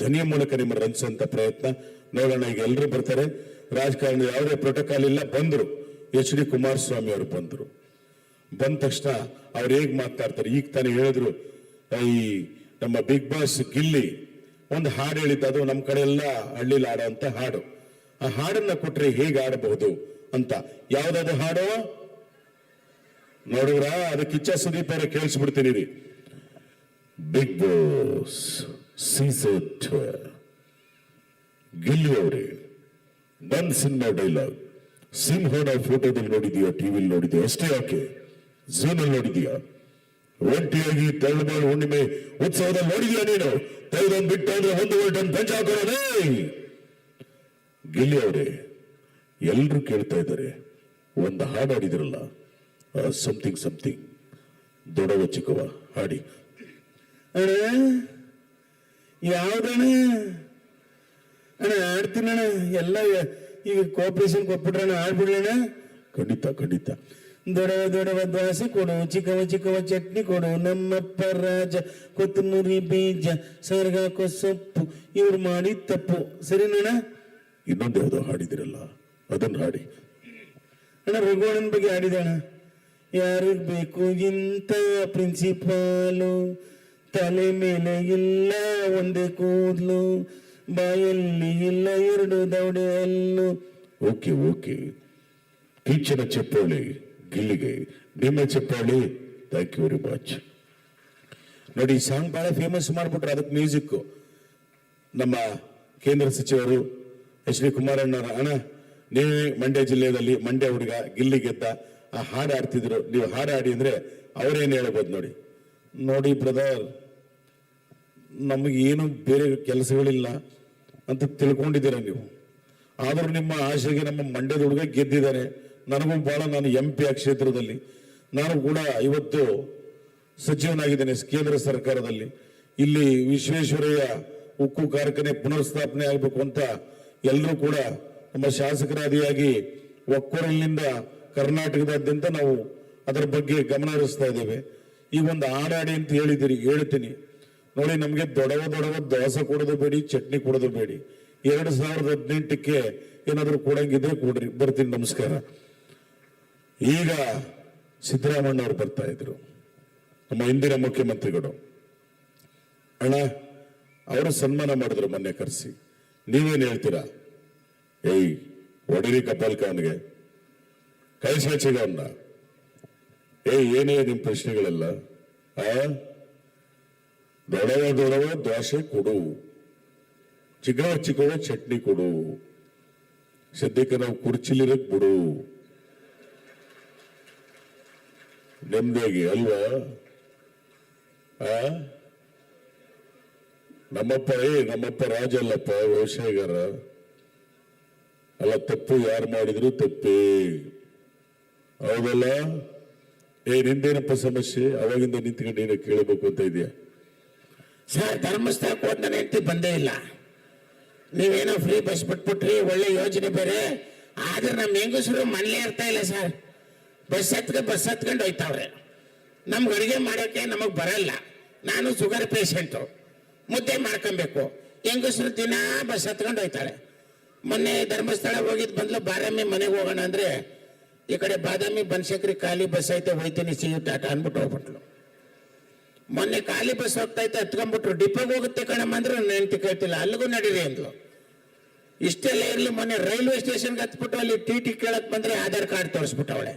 ಧ್ವನಿಯ ಮೂಲಕ ನಿಮ್ಮ ರಂಜಿಸುವಂತ ಪ್ರಯತ್ನ. ನೋಡೋಣ, ಈಗ ಎಲ್ಲರೂ ಬರ್ತಾರೆ. ರಾಜಕಾರಣ ಯಾವುದೇ ಪ್ರೋಟೋಕಾಲ್ ಇಲ್ಲ, ಬಂದರು. ಎಚ್ ಡಿ ಕುಮಾರಸ್ವಾಮಿ ಅವರು ಬಂದರು. ಬಂದ ತಕ್ಷಣ ಅವ್ರು ಹೇಗೆ ಮಾತಾಡ್ತಾರೆ? ಈಗ ತಾನೇ ಹೇಳಿದ್ರು ಈ ನಮ್ಮ ಬಿಗ್ ಬಾಸ್ ಗಿಲ್ಲಿ, ಒಂದು ಹಾಡು ಹೇಳಿದ್ದ, ಅದು ನಮ್ಮ ಕಡೆ ಎಲ್ಲ ಹಳ್ಳಿಲಿ ಆಡೋಂಥ ಹಾಡು. ಆ ಹಾಡನ್ನ ಕೊಟ್ರೆ ಹೇಗೆ ಆಡಬಹುದು ಅಂತ. ಯಾವ್ದಾದ್ರು ಹಾಡು? ನೋಡಿದ್ರ ಅದಕ್ಕೆ ಇಚ್ಛಾ ಸುದೀಪ್ ಅವರ ಕೇಳಿಸ್ಬಿಡ್ತೀನಿ ಬಿಗ್ ಬಾಸ್ ಸೀಸನ್ ಗಿಲ್ಲಿ ಅವರೇ ನನ್ನ ಸಿನಿಮಾ ಡೈಲಾಗ್. ಸಿಂಹನ ಫೋಟೋದಲ್ಲಿ ನೋಡಿದೀಯಾ ಟಿವಿಲಿ ನೋಡಿದ್ಯಾ? ಅಷ್ಟೇ ಯಾಕೆ? ಝೂನಲ್ಲಿ ನೋಡಿದೀಯಾ? ಒಂಟಿಯಾಗಿ ತಳ್ಳಮಾಳು ಹುಣ್ಣಿಮೆ ಉತ್ಸವದಲ್ಲಿ ನೋಡಿದ್ಯಾ ನೀನು? ತೆಗೆದೊಂದು ಬಿಟ್ಟ ಅಂದ್ರೆ ಒಂದು ಟನ್ ಪಂಚ ಹಾಕೋಣೇ ಗಿಲ್ಲಿ ಅವರೇ ಎಲ್ರು ಕೇಳ್ತಾ ಇದ್ದಾರೆ. ಒಂದು ಹಾಡು ಹಾಡಿದ್ರಲ್ಲ ಸಮಥಿಂಗ್ ಸಮಥಿಂಗ್ ದೊಡವ ಚಿಕ್ಕವ ಹಾಡಿ. ಅಣ್ಣ ಯಾವ್ದಣ್ಣ? ಅಣ್ಣ, ಆಡ್ತೀನಣ್ಣ, ಎಲ್ಲ ಈಗ ಕೋಪರೇಷನ್ ಕೊಟ್ಬಿಟ್ರಣ್ಣ, ಆಡ್ಬಿಡ್ಲಣ್ಣ? ಖಂಡಿತ ಖಂಡಿತ. ದೊಡವ ದೊಡವ ದ್ವಾಸಿ ಕೊಡು, ಚಿಕ್ಕವ ಚಿಕ್ಕವ ಚಟ್ನಿ ಕೊಡು, ನಮ್ಮಪ್ಪ ರಾಜ, ಕೊತ್ತಂಬರಿ ಬೀಜ ಸರ್ಗಾಕೋ ಸೊಪ್ಪು ಇವ್ರು ಮಾಡಿ ತಪ್ಪು. ಸರಿನಣ್ಣ? ಇನ್ನೊಂದು ಯಾವುದೋ ಹಾಡಿದಿರಲ್ಲ, ಅದನ್ನ ಹಾಡಿ. ಅಣ್ಣ ರಘುವಣ್ಣನ ಬಗ್ಗೆ ಹಾಡಿದಣ ಯಾರಿಗ್ ಬೇಕು ಇಂಥ ಪ್ರಿನ್ಸಿಪಾಲು ತಲೆ ಮೇಲೆ ಇಲ್ಲ ಒಂದೇ ಕೂದಲು, ಬಾಯಲ್ಲಿ ಇಲ್ಲ ಎರಡು ದೌಡೆ ಅಲ್ಲು. Okay okay. ಕಿಚ್ಚನ ಚಪ್ಪಾಳಿ, ಗಿಲ್ಲಿಗೆ. ನಿಮ್ಮ ಚಪ್ಪಾಳಿ ಥ್ಯಾಂಕ್ ಯು ವೆರಿ ಮಚ್ ನೋಡಿ ಈ ಸಾಂಗ್ ಬಹಳ ಫೇಮಸ್ ಮಾಡ್ಬಿಟ್ರು ಅದಕ್ಕೆ ಮ್ಯೂಸಿಕ್ ನಮ್ಮ ಕೇಂದ್ರ ಸಚಿವರು ಎಚ್ ಡಿ ಕುಮಾರಣ್ಣವರ ಅಣ್ಣ, ನೀವೇ ಮಂಡ್ಯ ಜಿಲ್ಲೆಯಲ್ಲಿ ಮಂಡ್ಯ ಹುಡುಗ, ಗಿಲ್ಲಿ ಗೆದ್ದ, ಆ ಹಾಡು ಆಡ್ತಿದ್ರು ನೀವು ಹಾಡು ಆಡಿ ಅವರೇನು ಹೇಳ್ಬೋದು ನೋಡಿ. ನೋಡಿ ಬ್ರದರ್, ನಮಗೇನು ಬೇರೆ ಕೆಲಸಗಳಿಲ್ಲ ಅಂತ ತಿಳ್ಕೊಂಡಿದ್ದೀರ ನೀವು? ಆದರೂ ನಿಮ್ಮ ಆಶೆಗೆ ನಮ್ಮ ಮಂಡ್ಯದ ಹುಡುಗ ಗೆದ್ದಿದ್ದಾರೆ. ನನಗೂ ಭಾಳ ನಾನು ಎಂ ಪಿ ಆ ಕ್ಷೇತ್ರದಲ್ಲಿ. ನಾನು ಕೂಡ ಇವತ್ತು ಸಚಿವನಾಗಿದ್ದೇನೆ ಕೇಂದ್ರ ಸರ್ಕಾರದಲ್ಲಿ. ಇಲ್ಲಿ ವಿಶ್ವೇಶ್ವರಯ್ಯ ಉಕ್ಕು ಕಾರ್ಖಾನೆ ಪುನರ್ಸ್ಥಾಪನೆ ಆಗಬೇಕು ಅಂತ ಎಲ್ಲರೂ ಕೂಡ ನಮ್ಮ ಶಾಸಕರಾದಿಯಾಗಿ ಒಕ್ಕೊರಲಿನಿಂದ ಕರ್ನಾಟಕದಾದ್ಯಂತ ನಾವು ಅದರ ಬಗ್ಗೆ ಗಮನ ಹರಿಸ್ತಾ ಇದ್ದೇವೆ. ಈಗ ಒಂದು ಆಡಾಡಿ ಅಂತ ಹೇಳಿದಿರಿ, ಹೇಳ್ತೀನಿ. ನೋಡಿ, ನಮಗೆ ದೊಡವ ದೊಡವ ದೋಸೆ ಕೊಡೋದು ಬೇಡಿ, ಚಟ್ನಿ ಕೊಡೋದು ಬೇಡಿ. ಎರಡು ಸಾವಿರದ ಹದಿನೆಂಟಕ್ಕೆ ಏನಾದರೂ ಕೊಡಂಗಿದ್ರೆ ಕೊಡ್ರಿ. ಬರ್ತೀನಿ, ನಮಸ್ಕಾರ. ಈಗ ಸಿದ್ದರಾಮಣ್ಣ ಅವರು ಬರ್ತಾ ಇದ್ರು. ನಮ್ಮ ಹಿಂದಿನ ಮುಖ್ಯಮಂತ್ರಿಗಳು. ಅಣ್ಣ, ಅವರು ಸನ್ಮಾನ ಮಾಡಿದ್ರು ಮೊನ್ನೆ ಕರೆಸಿ. ನೀವೇನು ಹೇಳ್ತೀರಾ? ಏಯ್, ಒಡರಿ ಕಪಾಲ್ಕ ಅವನಿಗೆ ಕೈ ಸಾಚಿಗೆ ಅವನ್ನ ಏಯ್ ಏನೇ ನಿಮ್ಮ ಪ್ರಶ್ನೆಗಳೆಲ್ಲ, ಆ? ದೊಡವ ದೊಡವ ದೋಸೆ ಕೊಡು. ಚಿಕ್ಕವ ಚಿಕ್ಕವ ಚಟ್ನಿ ಕೊಡು. ಸದ್ಯಕ್ಕೆ ನಾವು ಕುರ್ಚಿಲಿರಕ್ ಬಿಡು. ನೆಮ್ಮದಿಯಾಗಿ, ಅಲ್ವಾ? ಆ? ನಮ್ಮಪ್ಪ, ಏ, ನಮ್ಮಪ್ಪ ರಾಜ ಅಲ್ಲಪ್ಪ, ವ್ಯವಸಾಯಗಾರ. ಅಲ್ಲ, ತಪ್ಪು ಯಾರು ಮಾಡಿದ್ರು ತಪ್ಪೇ. ಹೌದಲ್ಲ? ಏ, ನಿಂದೇನಪ್ಪ ಸಮಸ್ಯೆ? ಅವಾಗಿಂದ ನಿಂತ್ಕೊಂಡು ಏನೋ ಕೇಳಬೇಕು ಅಂತ ಇದೆಯಾ. ಸರ್, ಧರ್ಮಸ್ಥಳಕ್ಕೆ ಹೋದ್ ನನ್ನ ಹೆಂಡತಿ ಬಂದೇ ಇಲ್ಲ. ನೀವೇನೋ ಫ್ರೀ ಬಸ್ ಬಿಟ್ಬಿಟ್ರಿ, ಒಳ್ಳೆ ಯೋಜನೆ ಬೇರೆ. ಆದ್ರೆ ನಮ್ಮ ಹೆಂಗಸರು ಮನೇಲೇ ಇರ್ತಾ ಇಲ್ಲ ಸರ್. ಬಸ್ ಹತ್ಕ ಬಸ್ ಹತ್ಕೊಂಡು ಹೋಯ್ತಾವ್ರೆ. ನಮ್ಗೆ ಅಡುಗೆ ಮಾಡೋಕೆ ನಮಗೆ ಬರಲ್ಲ. ನಾನು ಶುಗರ್ ಪೇಷಂಟು ಮುದ್ದೆ ಮಾಡ್ಕೊಬೇಕು. ಹೆಂಗಸರು ದಿನ ಬಸ್ ಹತ್ಕೊಂಡು ಹೋಯ್ತಾಳೆ ಮೊನ್ನೆ ಧರ್ಮಸ್ಥಳ ಹೋಗಿದ್ ಬಂದ್ಲು, ಬಾರಮ್ಮಿ ಮನೆಗೆ ಹೋಗೋಣ ಅಂದ್ರೆ ಈ ಕಡೆ ಬಾದಾಮಿ ಬನಶಂಕರಿ ಖಾಲಿ ಬಸ್ ಐತೆ, ಹೋಯ್ತೀನಿ ಸಿ ಟಾಟ ಅನ್ಬಿಟ್ಟು ಹೋಗ್ಬಿಟ್ಲು. ಮೊನ್ನೆ ಖಾಲಿ ಬಸ್ ಹೋಗ್ತಾ ಇತ್ತು ಹತ್ಕೊಂಡ್ಬಿಟ್ರು ಡಿಪೋಗೆ ಹೋಗುತ್ತೆ ಕಣಮ್ಮ ಅಂದ್ರೆ ನೆನಪಿ ಕೇಳ್ತಿಲ್ಲ. ಅಲ್ಲಿಗೂ ನಡೀರಿ ಅಂದ್ಲು. ಇಷ್ಟೆಲ್ಲ ಇರ್ಲಿ, ಮೊನ್ನೆ ರೈಲ್ವೆ ಸ್ಟೇಷನ್ಗೆ ಹತ್ಬಿಟ್ಟು ಅಲ್ಲಿ ಟಿ ಟಿ ಕೇಳಕ್ ಬಂದ್ರೆ ಆಧಾರ್ ಕಾರ್ಡ್ ತೋರಿಸ್ಬಿಟ್ಟವಳೆ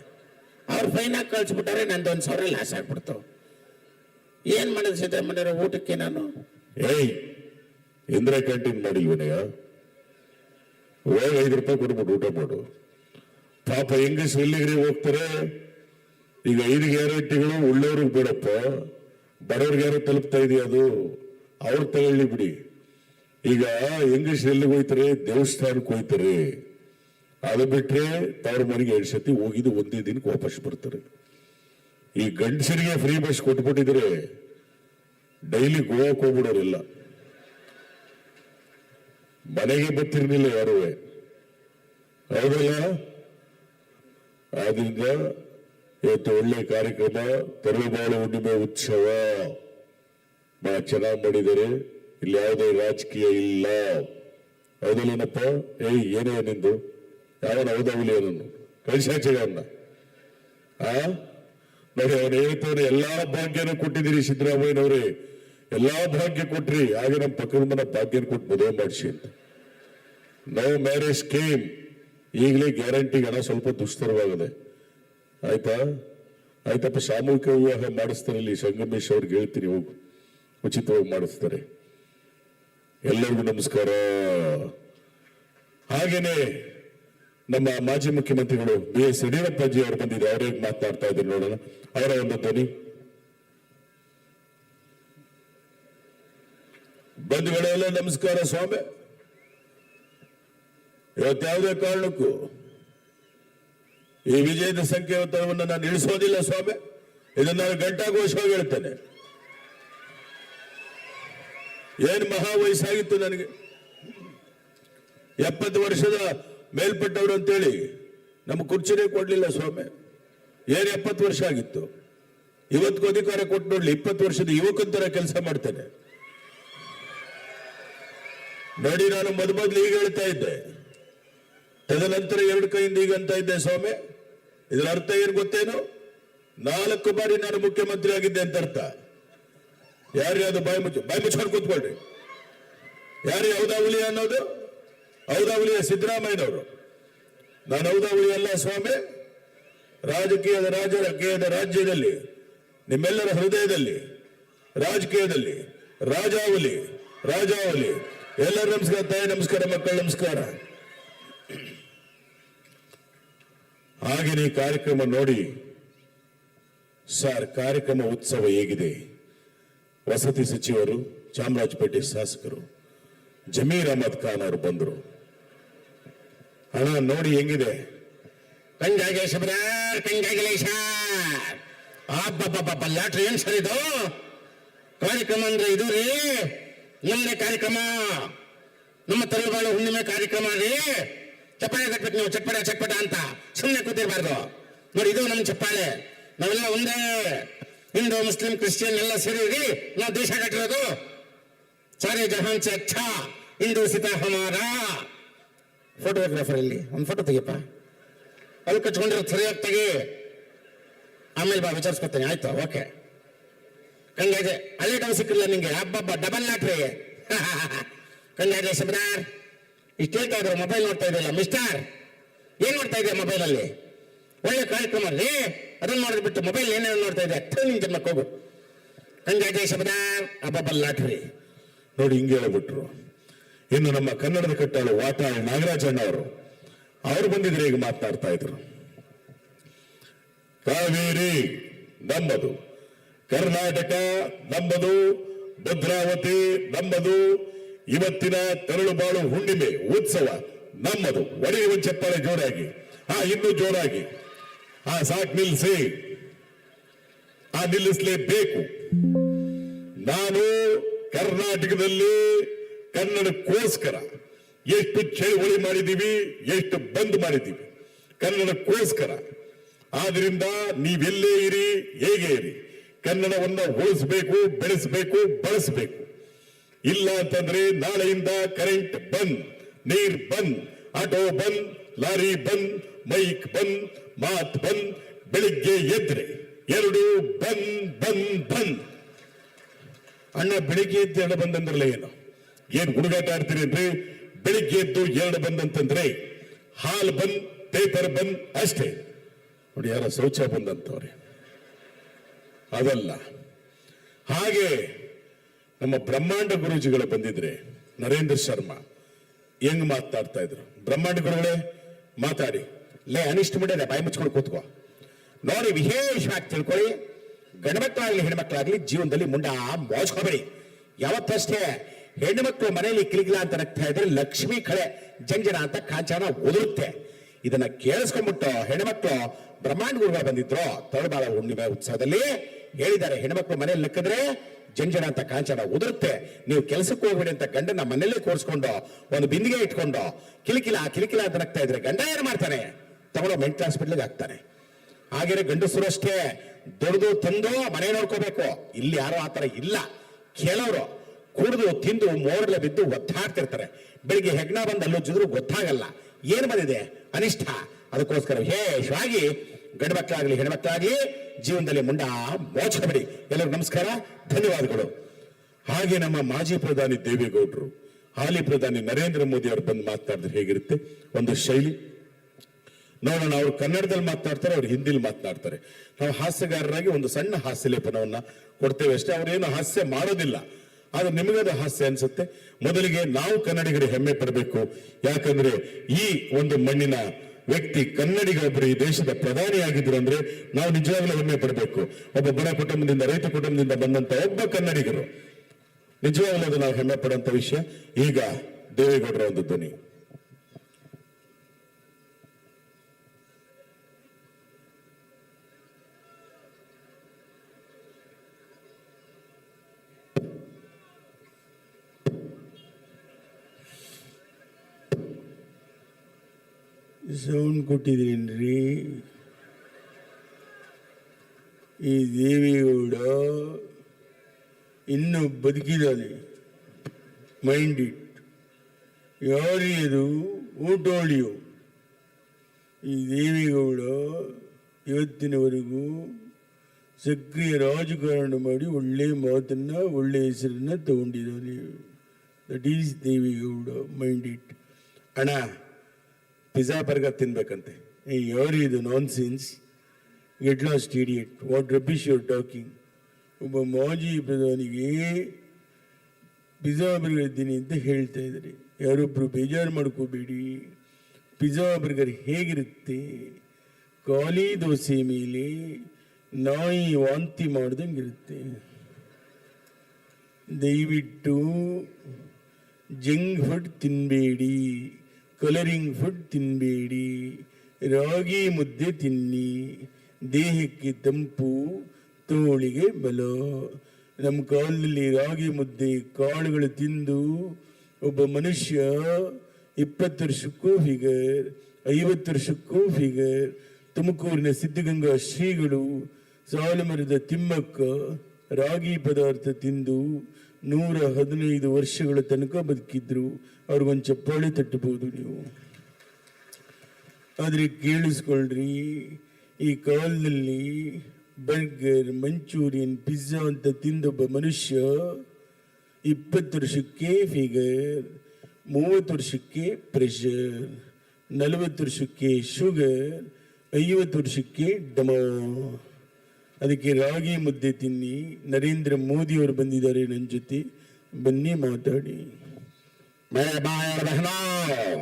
ಅವ್ರು ಫೈನ್ ಹಾಕಿ ಕಳ್ಸ್ಬಿಟ್ಟಾರೆ ನಂದು ಒಂದು ಸಾವಿರ ಲಾಸ್ ಆಗ್ಬಿಡ್ತು. ಏನ್ ಮಾಡೋದು ಸಿದ್ದರಾಮಯ್ಯ ಊಟಕ್ಕೆ ನಾನು? ಏಯ್, ಇಂದಿರಾ ಕ್ಯಾಂಟೀನ್ ಮಾಡಿಲ್ವನಯ್ಯ ಹೋಗಿ ಐದು ರೂಪಾಯಿ ಕೊಡ್ಬಿಟ್ಟು ಊಟ ಮಾಡು. ಪಾಪ ಹೆಂಗಸ್ ಎಲ್ಲಿಗ್ರಿ ಹೋಗ್ತಾರೆ? ಈಗ ಐದು ಗ್ಯಾರಂಟಿಗಳು ಉಳ್ಳವ್ರಿಗೆ ಬಿಡಪ್ಪ. ಬಡವ್ರಿಗೆ ಯಾರು ತಲುಪ್ತಾ ಇದೆಯಾ ಅದು? ಅವ್ರು ತಗೊಳ್ಳಿ ಬಿಡಿ. ಈಗ ಹೆಂಗಸ್ ಎಲ್ಲಿಗೆ ಹೋಯ್ತಾರೆ? ದೇವಸ್ಥಾನಕ್ಕೆ ಹೋಯ್ತಾರೆ. ಅದು ಬಿಟ್ರೆ ತವ್ರ ಮನೆಗೆ ಎರಡು ಸತಿ ಹೋಗಿದ್ದು ಒಂದೇ ದಿನಕ್ಕೆ ವಾಪಸ್ ಬರ್ತಾರೆ. ಈ ಗಂಡಸರಿಗೆ ಫ್ರೀ ಬಸ್ ಕೊಟ್ಬಿಟ್ಟಿದ್ರೆ ಡೈಲಿ ಗೋವಾಕ್ ಹೋಗ್ಬಿಡೋರಿಲ್ಲ. ಮನೆಗೆ ಬರ್ತಿರ್ಲಿಲ್ಲ ಯಾರೂ? ಹೌದಲ್ಲ? ಆದ್ರಿಂದ ಇವತ್ತು ಒಳ್ಳೆ ಕಾರ್ಯಕ್ರಮ ತರಳುಬಾಳು ಹುಣ್ಣಿಮೆ ಉತ್ಸವ. ಬಹಳ ಚೆನ್ನಾಗಿ ಮಾಡಿದರೆ. ಇಲ್ಲಿ ಯಾವುದೇ ರಾಜಕೀಯ ಇಲ್ಲ. ಹೌದಲ್ಲೇನಪ್ಪ ಏಯ್, ಏನೇ ನಿಂದು? ಯಾವನ ಹೌದಾಗಲಿ ಏನನ್ನು? ಕಳಿಸಾಚೆ ಅವನ್ನ ಆ? ನೋಡಿ, ಅವನು ಹೇಳ್ತವ್ರೆ ಎಲ್ಲಾ ಭಾಗ್ಯನೂ ಕೊಟ್ಟಿದ್ದೀರಿ ಸಿದ್ದರಾಮಯ್ಯನವ್ರೆ. ಎಲ್ಲಾ ಭಾಗ್ಯ ಕೊಟ್ರಿ. ಹಾಗೆ ನಮ್ಮ ಪಕ್ಕದ ಮನ ಭಾಗ್ಯನ ಕೊಟ್ಟು ಮದುವೆ ಮಾಡಿಸಿ ಅಂತ. ನೋ ಮ್ಯಾರೇಜ್ ಸ್ಕೀಮ್ ಈಗಲೇ ಗ್ಯಾರಂಟಿಗೆ ಸ್ವಲ್ಪ ದುಸ್ತರವಾಗಿದೆ ಆಯ್ತಾ? ಆಯ್ತಪ್ಪ, ಸಾಮೂಹಿಕ ವಿವಾಹ ಮಾಡಿಸ್ತಾರೆ ಇಲ್ಲಿ ಸಂಗಮೇಶ್ ಅವ್ರಿಗೆ ಹೇಳ್ತೀನಿ, ಹೋಗು. ಉಚಿತವಾಗಿ ಮಾಡಿಸ್ತಾರೆ. ಎಲ್ಲರಿಗೂ ನಮಸ್ಕಾರ. ಹಾಗೇನೆ ನಮ್ಮ ಮಾಜಿ ಮುಖ್ಯಮಂತ್ರಿಗಳು ಬಿ ಎಸ್ ಯಡಿಯೂರಪ್ಪಾಜಿ ಅವರು ಬಂದಿದ್ದಾರೆ. ಅವರೇ ಮಾತನಾಡ್ತಾ ಇದ್ದಾರೆ, ನೋಡೋಣ. ಅವರ ಒಂದು ಧ್ವನಿ. ಬಂಧುಗಳೆಲ್ಲ ನಮಸ್ಕಾರ, ಸ್ವಾಮಿ. ಇವತ್ತು ಯಾವುದೇ ಕಾರಣಕ್ಕೂ ಈ ವಿಜಯದ ಸಂಕೇತವನ್ನು ನಾನು ಇಳಿಸೋದಿಲ್ಲ ಸ್ವಾಮಿ. ಇದನ್ನ ನಾನು ಘಂಟಾಘೋಷವಾಗಿ ಹೇಳ್ತೇನೆ. ಏನು ಮಹಾ ವಯಸ್ಸಾಗಿತ್ತು ನನಗೆ? ಎಪ್ಪತ್ತು ವರ್ಷದ ಮೇಲ್ಪಟ್ಟವರು ಅಂತೇಳಿ ನಮ್ಮ ಕುರ್ಚಿನೇ ಕೊಡ್ಲಿಲ್ಲ ಸ್ವಾಮಿ. ಏನ್ ಎಪ್ಪತ್ತು ವರ್ಷ ಆಗಿತ್ತು? ಇವತ್ತಿಗೂ ಅಧಿಕಾರ ಕೊಟ್ಟು ನೋಡ್ಲಿ, ಇಪ್ಪತ್ತು ವರ್ಷದ ಯುವಕಂತರ ಕೆಲಸ ಮಾಡ್ತೇನೆ. ನೋಡಿ, ನಾನು ಮೊದಲು ಈಗ ಹೇಳ್ತಾ ಇದ್ದೆ. ತದನಂತರ ಎರಡು ಕೈಯಿಂದ ಈಗ ಅಂತ ಇದ್ದೆ ಸ್ವಾಮಿ. ಇದರ ಅರ್ಥ ಏನು ಗೊತ್ತೇನು? ನಾಲ್ಕು ಬಾರಿ ನಾನು ಮುಖ್ಯಮಂತ್ರಿ ಆಗಿದ್ದೆ ಅಂತ ಅರ್ಥ. ಯಾರ್ಯಾವ್ದು ಬಾಯಿ ಮುಚ್ಚ, ಬಾಯಿ ಮುಚ್ಕೊಂಡು ಕೂತ್ಕೊಳ್ರಿ. ಯಾರು ಹೌದಾವಳಿ ಅನ್ನೋದು? ಹೌದಾವಳಿಯ ಸಿದ್ದರಾಮಯ್ಯನವರು. ನಾನು ಹೌದಾವಳಿ ಅಲ್ಲ ಸ್ವಾಮಿ. ರಾಜಕೀಯದ ರಾಜಕೀಯದ ರಾಜ್ಯದಲ್ಲಿ, ನಿಮ್ಮೆಲ್ಲರ ಹೃದಯದಲ್ಲಿ, ರಾಜಕೀಯದಲ್ಲಿ, ರಾಜಾವಲಿ ರಾಜಾವಲಿ. ಎಲ್ಲರ ನಮಸ್ಕಾರ, ತಾಯಿ ನಮಸ್ಕಾರ, ಮಕ್ಕಳ ನಮಸ್ಕಾರ. ಹಾಗೆ ಈ ಕಾರ್ಯಕ್ರಮ ನೋಡಿ. ಸರ್, ಕಾರ್ಯಕ್ರಮ ಉತ್ಸವ ಹೇಗಿದೆ? ವಸತಿ ಸಚಿವರು, ಚಾಮರಾಜಪೇಟೆ ಶಾಸಕರು, ಜಮೀರ್ ಅಹಮದ್ ಖಾನ್ ಅವರು ಬಂದರು. ಹಣ ನೋಡಿ ಹೆಂಗಿದೆ? ಲಾಟ್ರಿ ಏನ್ ಸರ್ ಇದು? ಕಾರ್ಯಕ್ರಮ ಅಂದ್ರೆ ಇದು ರೀ? ಕಾರ್ಯಕ್ರಮ? ನಮ್ಮ ತಲೆಬಾಳು ಹುಣ್ಣಿಮೆ ಕಾರ್ಯಕ್ರಮ ರೀ? ಚಪ್ಪಾಳೆ ಕಟ್ಬಿಟ್ಟು ನೀವು ಚಟ್ಪಟ ಚಟ್ಪಟ ಅಂತ ಸುಮ್ಮನೆ ಕೂತಿರ್ಬಾರ್ದು. ನೋಡಿ, ಇದು ನಮ್ಮ ಚಪ್ಪಾಳೆ. ನಾವೆಲ್ಲ ಒಂದೇ ಹಿಂದೂ, ಮುಸ್ಲಿಂ, ಕ್ರಿಶ್ಚಿಯನ್ ಎಲ್ಲ ಸೇರಿ ನಾವು ದೇಶ ಕಟ್ಟಿರೋದು. ಸಾರಿ ಜಹಾನ್ ಅಚ್ಚಾ ಹಿಂದೂ ಸಿತಾ ಹಮಾರ. ಫೋಟೋಗ್ರಾಫರ್ ಇಲ್ಲಿ. ಒಂದು ಫೋಟೋ ತೆಗಿಯಪ್ಪ. ಅಲ್ಲಿ ಕಚ್ಕೊಂಡಿರೋ ಸರಿಯಾಗಿ ತೆಗಿ. ಆಮೇಲೆ ಬಾ, ವಿಚಾರಿಸ್ಕೊತೇನೆ. ಆಯ್ತು? ಓಕೆ ಕಂಗಾಜೆ ಅಲ್ಲಿ ಡೌ ಸಿಕ್ಕಿಲ್ಲ ನಿಂಗೆ. ಹಬ್ಬ ಡಬಲ್ ಲಾಟ್ರಿ ಕಂಗಾಜೆ ಶಬ್ದಾರ್ ಇಷ್ಟು ಹೇಳ್ತಾ ಮೊಬೈಲ್ ನೋಡ್ತಾ ಇದೆಯಲ್ಲ ಮಿಸ್ಟರ್ ಏನ್ ನೋಡ್ತಾ ಇದೆಯಾ ಮೊಬೈಲ್ ಅಲ್ಲಿ? ಒಳ್ಳೆ ಕಾರ್ಯಕ್ರಮ. ಅಲ್ಲಿ ಅದನ್ನ ನೋಡಿದ್ ಬಿಟ್ಟು ಮೊಬೈಲ್ ಏನೇನು ನೋಡ್ತಾ ಇದೆ ನಿನ್ ಜನ್ಮಕ್ಕೆ ಹೋಗು. ಕಂಗಾಜೆ ಶಬ್ದ ಹಬ್ಬಬ್ಬಲ್ ಲಾಟ್ರಿ ನೋಡಿ, ಹಿಂಗೆ ಹೇಳ್ಬಿಟ್ರು. ಇನ್ನು ನಮ್ಮ ಕನ್ನಡದ ಕಟ್ಟಾಳು ವಾಟಾಳ್ ನಾಗರಾಜಣ್ಣ ಅವರು ಅವ್ರು ಬಂದಿದ್ರೆ ಈಗ ಮಾತನಾಡ್ತಾ ಇದ್ರು. ಕಾವೇರಿ ನಂಬದು ಕರ್ನಾಟಕ ನಂಬದು ಭದ್ರಾವತಿ ನಮ್ಮದು ಇವತ್ತಿನ ತರಳುಬಾಳು ಹುಣ್ಣಿಮೆ, ಉತ್ಸವ ನಮ್ಮದು. ಒಡೆಯುವ ಚಪ್ಪಾಳೆ ಜೋರಾಗಿ. ಹಾ, ಇನ್ನೂ ಜೋರಾಗಿ. ಆ ಸಾಕ್ ನಿಲ್ಲಿಸಿ ಆ ನಿಲ್ಲಿಸಲೇಬೇಕು. ನಾನು ಕರ್ನಾಟಕದಲ್ಲಿ ಕನ್ನಡಕ್ಕೋಸ್ಕರ ಎಷ್ಟು ಚಳವಳಿ ಮಾಡಿದ್ದೀವಿ, ಎಷ್ಟು ಬಂದ್ ಮಾಡಿದ್ದೀವಿ. ಕನ್ನಡಕ್ಕೋಸ್ಕರ. ಆದ್ರಿಂದ ನೀವೆಲ್ಲೇ ಇರಿ, ಹೇಗೆ ಇರಿ. ಕನ್ನಡವನ್ನ ಉಳಿಸ್ಬೇಕು, ಬೆಳೆಸಬೇಕು, ಬಳಸಬೇಕು. ಇಲ್ಲ ಅಂತಂದ್ರೆ ನಾಳೆಯಿಂದ ಕರೆಂಟ್ ಬಂದ್, ನೀರ್ ಬಂದ್, ಆಟೋ ಬಂದ್, ಲಾರಿ ಬಂದ್, ಮೈಕ್ ಬಂದ್, ಮಾತ್ ಬಂದ್, ಬೆಳಿಗ್ಗೆ ಎದ್ರೆ ಎರಡು ಬಂದ್ ಬಂದ್ ಬಂದ್. ಅಣ್ಣ, ಬೆಳಿಗ್ಗೆ ಎದ್ದು ಎರಡು ಬಂದಂದ್ರಲ್ಲ ಏನು? ಏನ್ ಹುಡುಗಾಟ ಆಡ್ತೀರಿ ಅಂದ್ರೆ ಬೆಳಿಗ್ಗೆ ಎದ್ದು ಎರಡು ಬಂದಂತಂದ್ರೆ ಹಾಲ್ ಬಂದ್, ಪೇಪರ್ ಬಂದ್ ಅಷ್ಟೇ. ನೋಡಿ, ಯಾರ ಶೌಚ ಬಂದಂತವ್ರೆ ಅದಲ್ಲ. ಹಾಗೆ ನಮ್ಮ ಬ್ರಹ್ಮಾಂಡ ಗುರೂಜಿಗಳು ಬಂದಿದ್ರೆ ನರೇಂದ್ರ ಶರ್ಮಾ. ಹೆಂಗ್ ಮಾತಾಡ್ತಾ ಇದ್ರು? ಬ್ರಹ್ಮಾಂಡ ಗುರುಗಳೇ, ಮಾತಾಡಿ. ಲೇ, ಅನಿಷ್ಟ ಬಿಟ್ಟಿದೆ ಬಾಯಿ ಮುಚ್ಕೊಂಡು ಕೂತ್ಕೋ. ನೋಡಿ ವಿಶೇಷವಾಗಿ ತಿಳ್ಕೊಳ್ಳಿ. ಗಂಡ್ಮಕ್ಳಾಗ್ಲಿ ಹೆಣ್ಮಕ್ಳಾಗ್ಲಿ ಜೀವನದಲ್ಲಿ ಮುಂಡ ಮೋಚ್ಕೋಬೇಡಿ ಯಾವತ್ತಷ್ಟೇ ಹೆಣ್ಮಕ್ಳು ಮನೆಯಲ್ಲಿ ಕಿಳಿಗಿಲ್ಲ ಅಂತ ನಗ್ತಾ ಇದ್ರೆ ಲಕ್ಷ್ಮಿ ಕಳೆ, ಜಂಜನ ಅಂತ ಕಾಂಚನ ಉದುರುತ್ತೆ. ಇದನ್ನ ಕೇಳಿಸ್ಕೊಂಡ್ಬಿಟ್ಟು ಹೆಣ್ಮಕ್ಳು ಬ್ರಹ್ಮಾಂಡ ಗುರುಗಳು ಬಂದಿದ್ರು ತಳಬಾಳ ಹುಣ್ಣಿಮೆ ಉತ್ಸವದಲ್ಲಿ ಹೇಳಿದ್ದಾರೆ. ಹೆಣ್ಮಕ್ಳು ಮನೆಯಲ್ಲಿ ನಕ್ಕಿದ್ರೆ ಜಂಜನ ಅಂತ ಕಾಂಚನ ಉದುರುತ್ತೆ. ನೀವು ಕೆಲಸಕ್ಕೆ ಹೋಗ್ಬೇಡಿ ಅಂತ ಗಂಡನ ಮನೆಯಲ್ಲೇ ಕೂರಿಸ್ಕೊಂಡು ಒಂದು ಬಿಂದಿಗೆ ಇಟ್ಕೊಂಡು ಕಿಲಿಕಿಲ ಕಿಲಿಕಿಲ ಅಂತ ನಗ್ತಾ ಇದ್ರೆ ಗಂಡ ಏನು ಮಾಡ್ತಾನೆ? ತಗೊಂಡು ಮೆಂಟಲ್ ಹಾಸ್ಪಿಟ್ಲಿಗೆ ಹಾಕ್ತಾನೆ. ಹಾಗೇನೆ ಗಂಡಸರು ಅಷ್ಟೇ ದೊಡ್ಡದು ತಂದು ಮನೆ ನೋಡ್ಕೋಬೇಕು. ಇಲ್ಲಿ ಯಾರು ಆತರ ಇಲ್ಲ. ಕೆಲವರು ಕುಡಿದು, ತಿಂದು, ಮೋರ್ಲೆ ಬಿದ್ದು ಒತ್ತಾಡ್ತಿರ್ತಾರೆ ಬೆಳಿಗ್ಗೆ ಹೆಗ್ಣ ಬಂದು ಜಿದ್ರು ಗೊತ್ತಾಗಲ್ಲ. ಏನು ಬಂದಿದೆ? ಅನಿಷ್ಠ. ಅದಕ್ಕೋಸ್ಕರ ವಿಶೇಷವಾಗಿ ಗಂಡು ಮಕ್ಕಳಾಗಲಿ ಹೆಣ್ಮಕ್ಕಳಾಗಲಿ ಜೀವನದಲ್ಲಿ ಮುಂಡ ಬಿಡಿ ಎಲ್ಲರಿಗೂ ನಮಸ್ಕಾರ, ಧನ್ಯವಾದಗಳು. ಹಾಗೆ ನಮ್ಮ ಮಾಜಿ ಪ್ರಧಾನಿ ದೇವೇಗೌಡರು, ಹಾಲಿ ಪ್ರಧಾನಿ ನರೇಂದ್ರ ಮೋದಿ ಅವರು ಬಂದು ಮಾತನಾಡಿದ್ರೆ ಹೇಗಿರುತ್ತೆ? ಒಂದು ಶೈಲಿ. ನೋಡೋಣ, ಅವರು ಕನ್ನಡದಲ್ಲಿ ಮಾತನಾಡ್ತಾರೆ ಅವ್ರು ಹಿಂದಿಲಿ ಮಾತನಾಡ್ತಾರೆ ನಾವು ಹಾಸ್ಯಗಾರರಾಗಿ ಒಂದು ಸಣ್ಣ ಹಾಸ್ಯ ಲೇಪನವನ್ನ ಕೊಡ್ತೇವೆ ಅಷ್ಟೇ, ಅವ್ರೇನು ಹಾಸ್ಯ ಮಾಡೋದಿಲ್ಲ. ಆದ್ರೆ ನಿಮಗದು ಹಾಸ್ಯ ಅನ್ಸುತ್ತೆ. ಮೊದಲಿಗೆ ನಾವು ಕನ್ನಡಿಗರು ಹೆಮ್ಮೆ ಪಡಬೇಕು. ಯಾಕಂದ್ರೆ ಈ ಒಂದು ಮಣ್ಣಿನ ವ್ಯಕ್ತಿ ಕನ್ನಡಿಗರೊಬ್ಬರು ಈ ದೇಶದ ಪ್ರಧಾನಿಯಾಗಿದ್ರು ಅಂದ್ರೆ ನಾವು ನಿಜವಾಗ್ಲೂ ಹೆಮ್ಮೆ ಪಡಬೇಕು. ಒಬ್ಬ ಬಡ ಕುಟುಂಬದಿಂದ ರೈತ ಕುಟುಂಬದಿಂದ ಬಂದಂತ ಒಬ್ಬ ಕನ್ನಡಿಗರು. ನಿಜವಾಗ್ಲೂ ಅದು ನಾವು ಹೆಮ್ಮೆ ಪಡುವಂತ ವಿಷಯ. ಈಗ ದೇವೇಗೌಡರ ಒಂದು ಧ್ವನಿ. ಸೌಂಡ್ ಕೊಟ್ಟಿದ್ದೀನ್ರಿ. ಈ ದೇವೇಗೌಡ ಇನ್ನೂ ಬದುಕಿದ್ದಾನೆ. ಮೈಂಡ್ ಇಟ್ ಯಾರು ಇದು ಊಟೋಳಿಯು ಈ ದೇವೇಗೌಡ ಇವತ್ತಿನವರೆಗೂ ಸಕ್ರಿಯ ರಾಜಕಾರಣ ಮಾಡಿ ಒಳ್ಳೆ ಮಾತನ್ನ, ಒಳ್ಳೆ ಹೆಸರನ್ನು ತಗೊಂಡಿದ್ದಾನೆ. That is Deve Gowda. Mind it ಅಣ್ಣ ಪಿಜ್ಜಾ ಬರ್ಗರ್ ತಿನ್ಬೇಕಂತೆ. ಈ ಯಾರು ಇದು nonsense get lost idiot what rubbish your talking ಒಬ್ಬ ಮೋಜಿ ಪ್ರಧಾನಿಗೆ ಪಿಜ್ಜಾ ಬರ್ಗರ್ ಇದ್ದೀನಿ ಅಂತ ಹೇಳ್ತಾ ಇದ್ದಾರೆ. ಯಾರೊಬ್ಬರು ಬೇಜಾರು ಮಾಡ್ಕೋಬೇಡಿ. ಪಿಜ್ಜಾ ಬರ್ಗರ್ ಹೇಗಿರುತ್ತೆ? ಖಾಲಿ ದೋಸೆ ಮೇಲೆ ನಾಯಿ ವಾಂತಿ ಮಾಡ್ದಂಗೆ ಇರುತ್ತೆ. ದಯವಿಟ್ಟು ಜಂಗ್ ಫುಡ್ ತಿನ್ನಬೇಡಿ ಕಲರಿಂಗ್ ಫುಡ್ ತಿನ್ನಬೇಡಿ ರಾಗಿ ಮುದ್ದೆ ತಿನ್ನಿ, ದೇಹಕ್ಕೆ ತಂಪು, ತೋಳಿಗೆ ಬಲ. ನಮ್ಮ ಕಾಲದಲ್ಲಿ ರಾಗಿ ಮುದ್ದೆ ಕಾಳುಗಳು ತಿಂದು ಒಬ್ಬ ಮನುಷ್ಯ ಇಪ್ಪತ್ತು ವರ್ಷಕ್ಕೂ ಫಿಗರ್, ಐವತ್ತು ವರ್ಷಕ್ಕೂ ಫಿಗರ್, ತುಮಕೂರಿನ ಸಿದ್ಧಗಂಗಾ ಶ್ರೀಗಳು, ಸಾಲುಮರದ ತಿಮ್ಮಕ್ಕ ರಾಗಿ ಪದಾರ್ಥ ತಿಂದು ನೂರ ಹದಿನೈದು ವರ್ಷಗಳ ತನಕ ಬದುಕಿದ್ರು. ಅವ್ರಿಗೊಂದು ಚಪ್ಪಾಳೆ ತಟ್ಟಬಹುದು ನೀವು. ಆದರೆ ಕೇಳಿಸ್ಕೊಳ್ರಿ, ಈ ಕಾಲದಲ್ಲಿ ಬರ್ಗರ್, ಮಂಚೂರಿಯನ್, ಪಿಜ್ಜಾ ಅಂತ ತಿಂದೊಬ್ಬ ಮನುಷ್ಯ ಇಪ್ಪತ್ತು ವರ್ಷಕ್ಕೆ ಫಿಗರ್, ಮೂವತ್ತು ವರ್ಷಕ್ಕೆ ಪ್ರೆಷರ್, ನಲವತ್ತು ವರ್ಷಕ್ಕೆ ಶುಗರ್, ಐವತ್ತು ವರ್ಷಕ್ಕೆ ಡಮ. ಅದಕ್ಕೆ ರಾಗಿ ಮುದ್ದೆ ತಿನ್ನಿ ನರೇಂದ್ರ ಮೋದಿ ಅವರು ಬಂದಿದ್ದಾರೆ ನನ್ನ ಜೊತೆ ಬನ್ನಿ ಮಾತಾಡಿ मेरे भाई और बहनों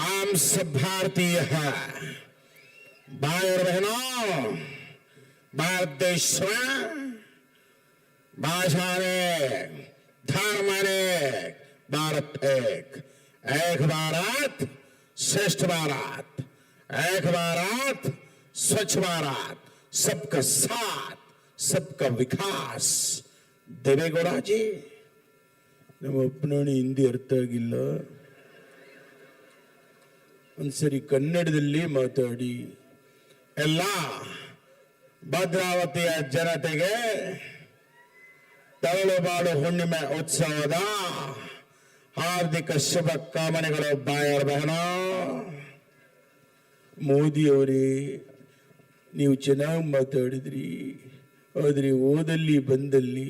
आम सब भारतीय है भाई और बहनों भारत देश में भाषा ने धर्म ने भारत एक एक भारत श्रेष्ठ भारत एक भारत स्वच्छ भारत सबका साथ सबका विकास देवेगौड़ा जी ನಮ್ಮ ಅಪ್ಪನಾಣಿ ಹಿಂದಿ ಅರ್ಥ ಆಗಿಲ್ಲ ಒಂದ್ಸರಿ ಕನ್ನಡದಲ್ಲಿ ಮಾತಾಡಿ ಎಲ್ಲ ಭದ್ರಾವತಿಯ ಜನತೆಗೆ ತರಳುಬಾಳು ಹುಣ್ಣಿಮೆ ಉತ್ಸವದ ಹಾರ್ದಿಕ ಶುಭ ಕಾಮನೆಗಳು ಬಾಯರ್ ಬಹನ ಮೋದಿ ಅವರೇ ನೀವು ಚೆನ್ನಾಗಿ ಮಾತಾಡಿದ್ರಿ, ಆದರೆ ಓದಲ್ಲಿ ಬಂದಲ್ಲಿ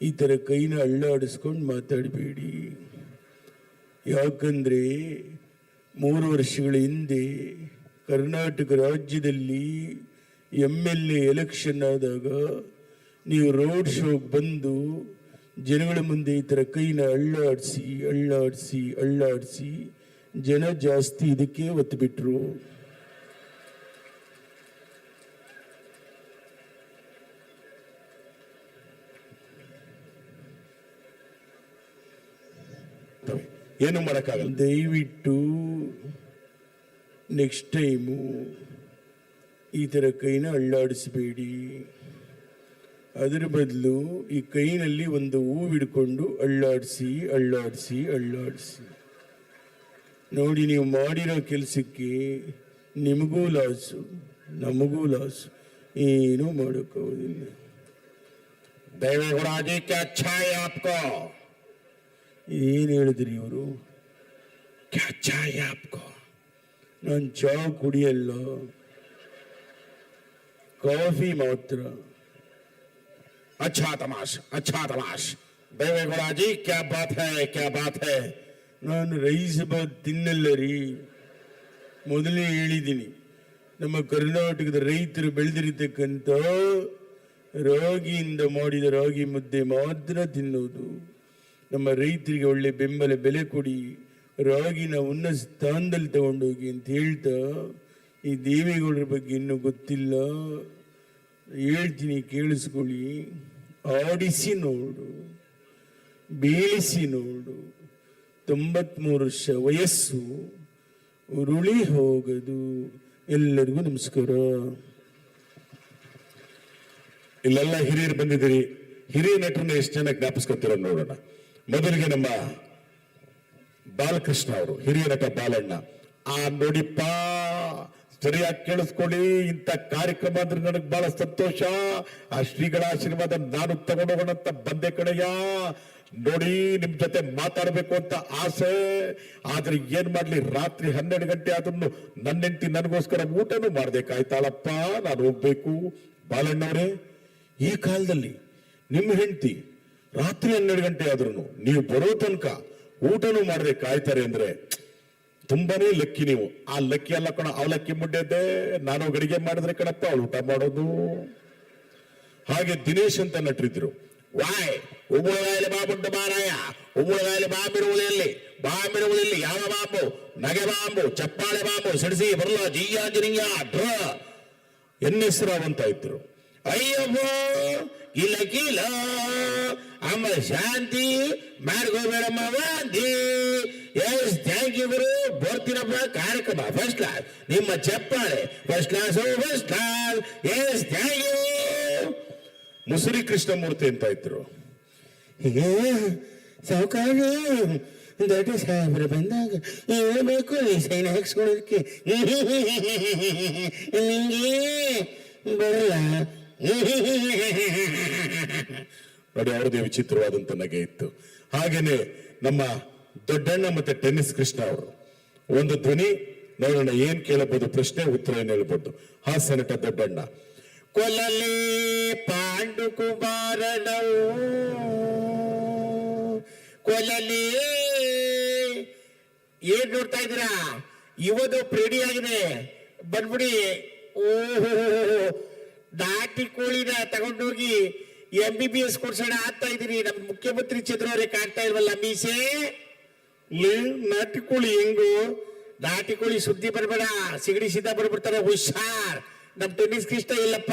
ಈ ಥರ ಕೈನ ಅಳ್ಳಾಡಿಸ್ಕೊಂಡು ಮಾತಾಡಬೇಡಿ. ಯಾಕಂದರೆ ಮೂರು ವರ್ಷಗಳ ಹಿಂದೆ ಕರ್ನಾಟಕ ರಾಜ್ಯದಲ್ಲಿ ಎಂ ಎಲ್ ಎ ಎಲೆಕ್ಷನ್ ಆದಾಗ ನೀವು ರೋಡ್ ಶೋಗೆ ಬಂದು ಜನಗಳ ಮುಂದೆ ಈ ಥರ ಕೈನ ಅಳ್ಳಾಡಿಸಿ ಅಳ್ಳಾಡಿಸಿ ಅಳ್ಳಾಡಿಸಿ ಜನ ಜಾಸ್ತಿ ಇದಕ್ಕೆ ಒತ್ತು ಬಿಟ್ರು ಏನು ಮಾಡೋಕ್ಕಾಗಲ್ಲ. ದಯವಿಟ್ಟು ನೆಕ್ಸ್ಟ್ ಟೈಮು ಈ ಥರ ಕೈನ ಅಳ್ಳಾಡಿಸಬೇಡಿ. ಅದರ ಬದಲು ಈ ಕೈನಲ್ಲಿ ಒಂದು ಹೂವಿಡ್ಕೊಂಡು ಅಳ್ಳಾಡಿಸಿ ಅಳ್ಳಾಡಿಸಿ ಅಳ್ಳಾಡಿಸಿ. ನೋಡಿ ನೀವು ಮಾಡಿರೋ ಕೆಲಸಕ್ಕೆ ನಿಮಗೂ ಲಾಸು ನಮಗೂ ಲಾಸು. ಏನೂ ಮಾಡೋಕ್ಕಾಗೋದಿಲ್ಲ ದೈವ ಗುಣಾಜಿ ಕ್ಯಾ ಆಪ್ಕೋ. ಏನ್ ಹೇಳಿದ್ರಿ ಇವರು क्या अच्छा है आपको ನಾನು ಚಾ ಕುಡಿಯಲ್ಲ ಕಾಫಿ ಮಾತ್ರ अच्छा तमाश अच्छा तमाश देवेगौड़ा जी क्या बात है क्या बात है ನಾನು ರೈಸ್ ಬಾತ್ ತಿನ್ನಲ್ಲ ರೀ ಮೊದಲೇ ಹೇಳಿದ್ದೀನಿ ನಮ್ಮ ಕರ್ನಾಟಕದ ರೈತರು ಬೆಳೆದಿರತಕ್ಕಂಥ ರಾಗಿಯಿಂದ ಮಾಡಿದ ರಾಗಿ ಮುದ್ದೆ ಮಾತ್ರ ತಿನ್ನೋದು ನಮ್ಮ ರೈತರಿಗೆ ಒಳ್ಳೆ ಬೆಂಬಲ, ಬೆಲೆ ಕೊಡಿ. ರಾಗಿನ ಉನ್ನತ ಸ್ಥಾನದಲ್ಲಿ ತಗೊಂಡೋಗಿ ಅಂತ ಹೇಳ್ತಾ, ಈ ದೇವೇಗೌಡರ ಬಗ್ಗೆ ಇನ್ನೂ ಗೊತ್ತಿಲ್ಲ. ಹೇಳ್ತೀನಿ, ಕೇಳಿಸ್ಕೊಳ್ಳಿ. ಆಡಿಸಿ ನೋಡು, ಬೇಯಿಸಿ ನೋಡು. ತೊಂಬತ್ಮೂರು ವರ್ಷ ವಯಸ್ಸು, ಉರುಳಿ ಹೋಗದು. ಎಲ್ಲರಿಗೂ ನಮಸ್ಕಾರ. ಇಲ್ಲೆಲ್ಲ ಹಿರಿಯರು ಬಂದಿದ್ದೀರಿ. ಹಿರಿಯ ನಟರನ್ನ ಎಷ್ಟು ಜನ ಜ್ಞಾಪಿಸ್ಕೊತಿರೋ ನೋಡೋಣ. ಮೊದಲಿಗೆ ನಮ್ಮ ಬಾಲಕೃಷ್ಣ ಅವರು, ಹಿರಿಯ ನಟ ಬಾಲಣ್ಣ. ಆ ನೋಡಿಪ್ಪ, ಸರಿಯಾಗಿ ಕೇಳಿಸ್ಕೊಳ್ಳಿ, ಇಂಥ ಕಾರ್ಯಕ್ರಮ ಅಂದ್ರೆ ನನಗೆ ಬಹಳ ಸಂತೋಷ. ಆ ಶ್ರೀಗಳ ಆಶೀರ್ವಾದ ನಾನು ತಗೊಂಡೋಗೋಣ ಅಂತ ಬಂದೆ ಕಡೆಯ ನೋಡಿ, ನಿಮ್ ಜೊತೆ ಮಾತಾಡಬೇಕು ಅಂತ ಆಸೆ. ಆದ್ರೆ ಏನ್ ಮಾಡ್ಲಿ, ರಾತ್ರಿ ಹನ್ನೆರಡು ಗಂಟೆ ಆದ್ರೂ ನನ್ನ ಹೆಂಡತಿ ನನಗೋಸ್ಕರ ಊಟನೂ ಮಾಡ್ಬೇಕಾಯ್ತಾಳಪ್ಪ ನಾನು ಹೋಗ್ಬೇಕು. ಬಾಲಣ್ಣವರೇ, ಈ ಕಾಲದಲ್ಲಿ ನಿಮ್ಮ ಹೆಂಡತಿ ರಾತ್ರಿ ಹನ್ನೆರಡು ಗಂಟೆ ಆದ್ರೂ ನೀವು ಬರೋ ತನಕ ಊಟನೂ ಮಾಡದೆ ಕಾಯ್ತಾರೆ ಅಂದ್ರೆ ತುಂಬಾನೇ ಲಕ್ಕಿ ನೀವು. ಆ ಲಕ್ಕಿ ಎಲ್ಲ ಕಣ ಅವಲಕ್ಕಿ ಮುಡ್ಡೆದ್ದೆ ನಾನು ಗಡಿಗೆ ಮಾಡಿದ್ರೆ ಕಣಪ್ಪ, ಅವಳು ಊಟ ಮಾಡೋದು. ಹಾಗೆ ದಿನೇಶ್ ಅಂತ ನಟರಿದ್ರು. ವಾಯ್, ಉಗುಳಗಾಯಲಿ ಬಾಂಬುಂಟು ಮಾರಾಯ, ಉಗುಳಗಾಯಲಿ ಬಾಂಬಿರುವುದಲ್ಲಿ ಬಾಂಬಿರುವುದಿಲ್ಲಿ ಯಾವ ಬಾಂಬು? ನಗೆ ಬಾಂಬು, ಚಪ್ಪಾಳೆ ಬಾಂಬು, ಸಿಡಿಸಿ ಬರಲ್ಲ ಜಿಯ್ಯ ಜಿನಿಯ ಡ್ರ ಎನ್ನೆಸರಾವಂತ ಇದ್ರು. ಅಯ್ಯಪ್ಪೋ ಇಲ್ಲ ಕೀಲ. ಅಮ್ಮ ಶಾಂತಿ. ಮಾಡ್ಕೋಬೇಡಮ್ಮ ವಾಂತಿ. ಎಸ್ ಥ್ಯಾಂಕ್ ಯು ಗುರು. ಬರ್ತೀರಪ್ಪ ಕಾರ್ಯಕ್ರಮ. ಫಸ್ಟ್ ಕ್ಲಾಸ್ ನಿಮ್ಮ ಚಪ್ಪಾಳೆ. First class first class yes thank you Musuri Krishnamurthy ಅಂತ ಇದ್ರು. ಹೀಗೆ ಸಾವುಕಾರ ದೊಡ್ಡ ಸಾಹೇಬ್ರು ಬಂದಾಗ ಹೇಳಬೇಕು ಈ ಸೈನ್ ಹಾಕ್ಸ್ಕೊಳ್ಳೋದಕ್ಕೆ ನಿಂಗೆ ಬರಲ್ಲ ನೋಡಿ, ಅವ್ರದೇ ವಿಚಿತ್ರವಾದಂತ ನಗೆ ಇತ್ತು. ಹಾಗೇನೆ ನಮ್ಮ ದೊಡ್ಡಣ್ಣ ಮತ್ತೆ ಟೆನ್ನಿಸ್ ಕೃಷ್ಣ ಅವರು, ಒಂದು ಧ್ವನಿ, ನೋಡೋಣ ಏನ್ ಕೇಳಬಹುದು, ಪ್ರಶ್ನೆ, ಉತ್ತರ ಏನ್ ಹೇಳ್ಬೋದು. ಹಾಸ್ಯ ನಟ ದೊಡ್ಡಣ್ಣ. ಕೊಲಲಿ ಪಾಂಡು ಕುಮಾರನವು ಕೊಲಲಿ ಏನ್ ನೋಡ್ತಾ ಇದ್ದೀರಾ? ಇವತ್ತು ಪ್ರೇಡಿಯಾಗಿದೆ. ಬಂದ್ಬಿಡಿ. ಓಹೋ ನಾಟಿ ಕೋಳಿನ ತಗೊಂಡೋಗಿ ಎಂ ಬಿ ಬಿ ಎಸ್ ಕೊಡ್ಸೋಣ ಆಗ್ತಾ ಇದೀನಿ ನಮ್ಮ ಮುಖ್ಯಮಂತ್ರಿ ಚಂದ್ರವರೇ ಕಾಣ್ತಾ ಇಲ್ವಲ್ಲ ಮೀಸೆ? ನಾಟಿ ಕೋಳಿ ಹೆಂಗು? ದಾಟಿ ಕೋಳಿ ಸುದ್ದಿ ಬರಬೇಡ. ಸಿಗಡಿ ಸಿದ್ಧ ಬರ್ಬಿಡ್ತಾರೆ. ಹುಷಾರ್. ನಮ್ ಟೆನ್ನಿಸ್ ಕೃಷ್ಣ ಇಲ್ಲಪ್ಪ.